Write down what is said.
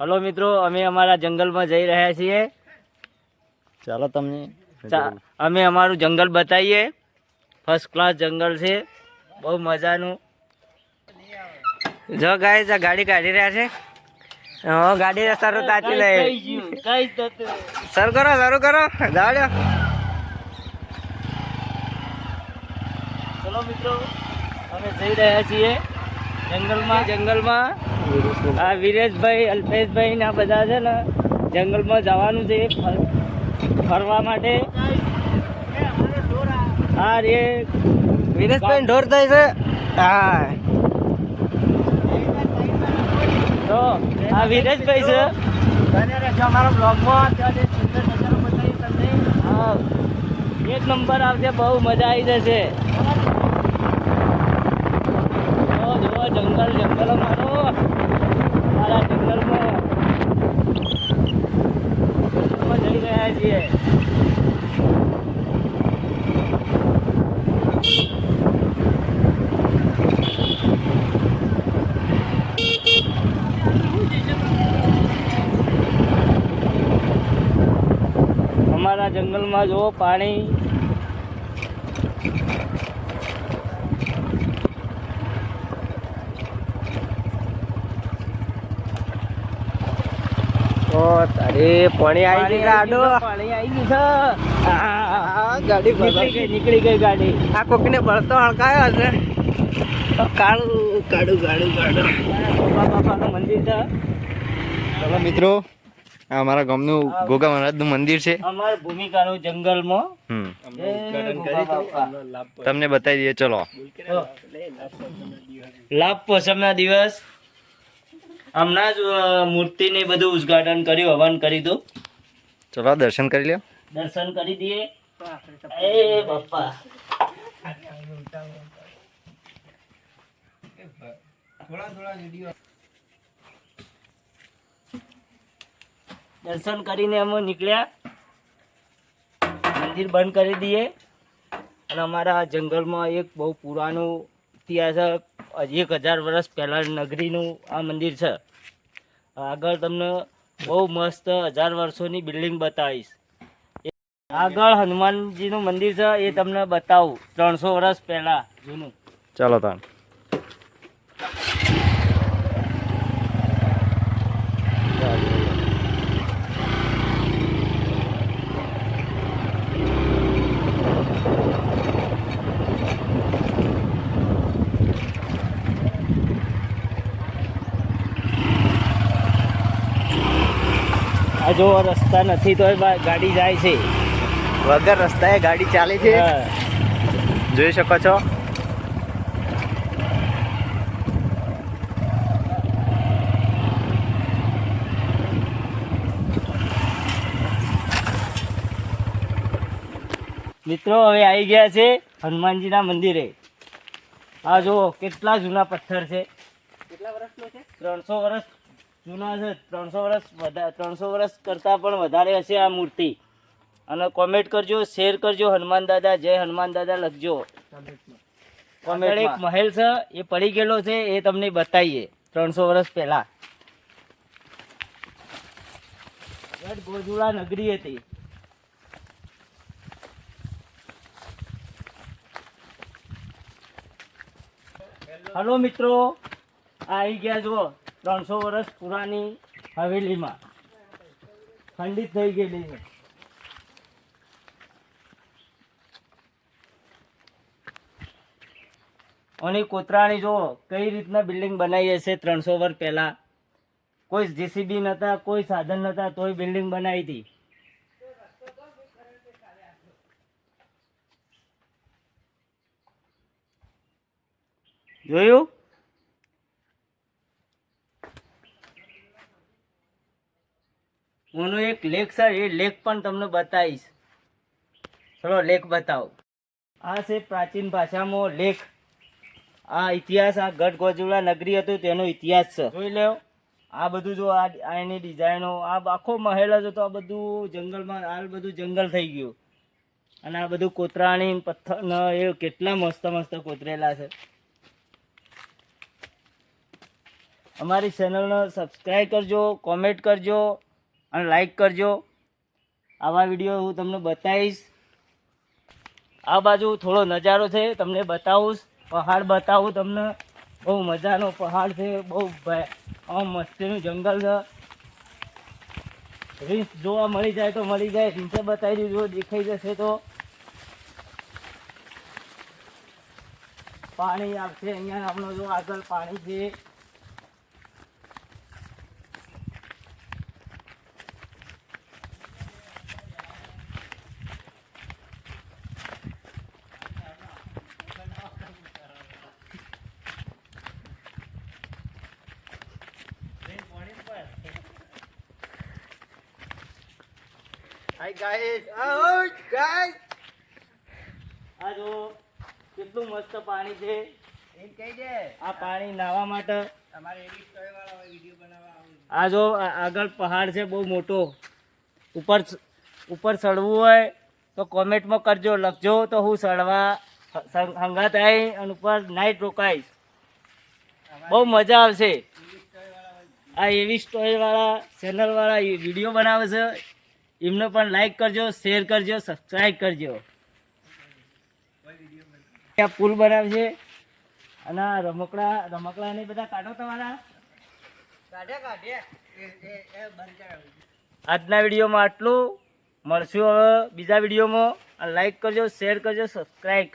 Hello મિત્રો અમે અમારા જંગલમાં જઈ રહ્યા છીએ. ચાલો તમને અમે અમારું જંગલ બતાવીએ. ફર્સ્ટ ક્લાસ જંગલ છે. બહુ મજાનું. જો ગાય આ ગાડી કાઢી રહ્યા છે. હા ગાડી સારું તાચી લે શરૂ કરો શરૂ કરો. જાડ્યો ચલો મિત્રો અમે જઈ રહ્યા છીએ જંગલમાં. જંગલમાં. આ વિરેશભાઈ અલ્પેશભાઈ ને આ બધા છે ને જંગલમાં જવાનું છે ફરવા માટે. હા રે. વિરેશભાઈ ઢોર થાય છે? હા. તો આ વિરેશભાઈ છે. અમારા બ્લોગમાં હા. એક નંબર આવશે બહુ મજા આવી જશે. જો જુઓ જંગલ જંગલ મારા જંગલમાં છીએ અમારા જંગલમાં જો પાણી ઓ પાણી આવી ગઈ આડો પાણી આવી ગયું છે. ગાડી નીકળી ગઈ નીકળી ગઈ ગાડી. આ કોકને બળતો હળકાયો હશે. કાળું કાળું કાળું કાળું. બાપાનું મંદિર છે. ચાલો મિત્રો આ અમારા ગામનું ગોગા મહારાજનું મંદિર છે. અમારી ભૂમિકાનું જંગલમાં. તમને બતાવી દઈએ ચલો. લાભ પોષમના દિવસ. હમણાં જ મૂર્તિ મૂર્તિને બધું ઉદ્ઘાટન કર્યું હવન કરી દો ચલો દર્શન કરી લ્યો. દર્શન કરી દઈએ. એ બાપા. દર્શન કરીને અમે નીકળ્યા. મંદિર બંધ કરી દઈએ. અને અમારા જંગલમાં એક બહુ પુરાનો ઇતિહાસ એક હજાર વર્ષ પહેલાં નગરીનું આ મંદિર છે. આગળ તમને બહુ મસ્ત હજાર વર્ષોની બિલ્ડિંગ બતાવીશ. આગળ હનુમાનજીનું મંદિર છે, એ તમને બતાવું, ત્રણસો વર્ષ પહેલાં જૂનું. ચાલો તાન. આ જો રસ્તા નથી તો ગાડી જાય છે. વગર રસ્તાએ ગાડી ચાલે છે? જોઈ શકો છો. મિત્રો હવે આવી ગયા છે હનુમાનજીના મંદિરે. આ જો કેટલા જૂના પથ્થર છે? ત્રણસો વર્ષ જૂના છે ત્રણસો વર્ષ વધારે ત્રણસો વર્ષ કરતાં પણ વધારે હશે આ મૂર્તિ. અને કોમેન્ટ કરજો શેર કરજો હનુમાન દાદા જય હનુમાન દાદા લખજો. કોમેન્ટ એક મહેલ છે એ પડી ગયેલો છે એ તમને બતાવીએ ત્રણસો વર્ષ પહેલા. ગઢ ગોજુલા નગરી હતી. હલો મિત્રો આવી ગયા જુઓ. ત્રણસો વર્ષ પુરાની હવેલીમાં. ખંડિત થઈ ગયેલી છે. અને કોતરાણી જો કઈ રીતના બિલ્ડિંગ બનાવી હશે ત્રણસો વર્ષ પહેલા? કોઈ જેસીબી નતા, કોઈ સાધન નતા, તોય બિલ્ડિંગ બનાવી હતી. જોયું? ઓનો એક લેખ છે, એ લેખ પણ તમને બતાવીશ. ચલો, લેખ બતાવો. આ છે પ્રાચીન ભાષામાં લેખ. આ ઇતિહાસ, આ ગઢ ગોજુલા નગરી હતું, તેનો ઇતિહાસ છે. જોઈ લો આ બધું જો આ એની ડિઝાઇનો આ આખો મહેલ જ હતો આ બધું જંગલમાં, આ બધું જંગલ થઈ ગયું. અને આ બધું કોતરાણી, પથ્થર એ કેટલા મસ્ત મસ્ત કોતરેલા છે. અમારી ચેનલને સબસ્ક્રાઈબ કરજો કોમેન્ટ કરજો. અને લાઈક કરજો. આવા વીડિયો હું તમને બતાવીશ. આ બાજુ થોડો નજારો છે, તમને બતાવું પહાડ બતાવું તમને. બહુ મજાનો પહાડ છે, બહુ આમ મસ્તીનું જંગલ છે. રીંછ જોવા મળી જાય તો મળી જાય નીચે બતાવી દીધું દેખાઈ જશે તો. પાણી આવશે, અહીંયા આપણો જો આગળ પાણી છે. હાય ગાઈસ આઉટ ગાઈસ આ જો કેટલું મસ્ત પાણી છે. એમ કહી દે. આ પાણી નાહવા માટે. તમારે એવી સ્ટોરી વાળા હોય વિડિયો બનાવવા આવું આ જો આગળ પહાડ છે બહુ મોટો. ઉપર ઉપર ચડવું હોય તો કોમેન્ટમાં કરજો લખજો તો હું ચડવા હંગાત આવી અને ઉપર નાઇટ રોકાઈશ. બહુ મજા આવશે. આ એવી સ્ટોરીવાળા ચેનલવાળા વીડિયો બનાવે છે. એમને પણ લાઈક કરજો શેર કરજો સબસ્ક્રાઈબ કરજો. આ પુલ બનાવશે. અને રમકડા રમકડા ને બધા કાઢો તમારા. આજના વિડીયોમાં આટલું. મળશું હવે બીજા વિડીયોમાં. લાઈક કરજો શેર કરજો સબસ્ક્રાઈબ કરજો.